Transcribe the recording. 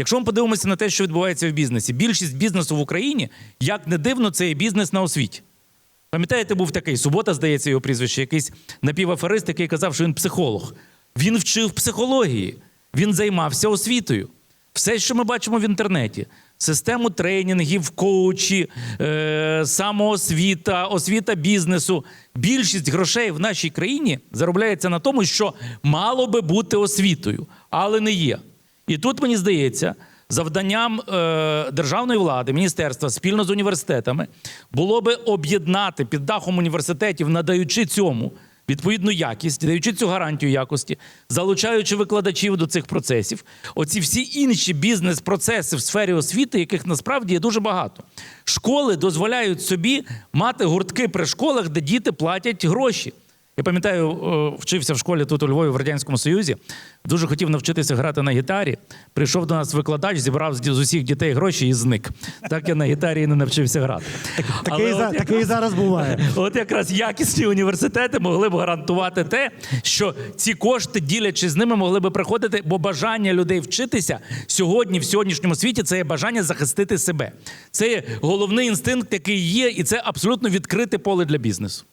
Якщо ми подивимося на те, що відбувається в бізнесі, більшість бізнесу в Україні, як не дивно, це є бізнес на освіті. Пам'ятаєте, був такий субота, здається, його прізвище, якийсь напіваферист, який казав, що він психолог. Він вчив психології, він займався освітою. Все, що ми бачимо в інтернеті: систему тренінгів, коучі, е, самоосвіта, освіта бізнесу. Більшість грошей в нашій країні заробляється на тому, що мало би бути освітою, але не є. І тут мені здається, завданням е, державної влади, міністерства спільно з університетами було би об'єднати під дахом університетів, надаючи цьому відповідну якість, даючи цю гарантію якості, залучаючи викладачів до цих процесів. Оці всі інші бізнес-процеси в сфері освіти, яких насправді є дуже багато. Школи дозволяють собі мати гуртки при школах, де діти платять гроші. Я пам'ятаю, вчився в школі тут у Львові в Радянському Союзі. Дуже хотів навчитися грати на гітарі. Прийшов до нас викладач, зібрав з усіх дітей гроші і зник. Так я на гітарі і не навчився грати. За, от зараз буває. От якраз якісні університети могли б гарантувати те, що ці кошти, ділячись з ними, могли б приходити, бо бажання людей вчитися сьогодні, в сьогоднішньому світі, це є бажання захистити себе. Це є головний інстинкт, який є, і це абсолютно відкрите поле для бізнесу.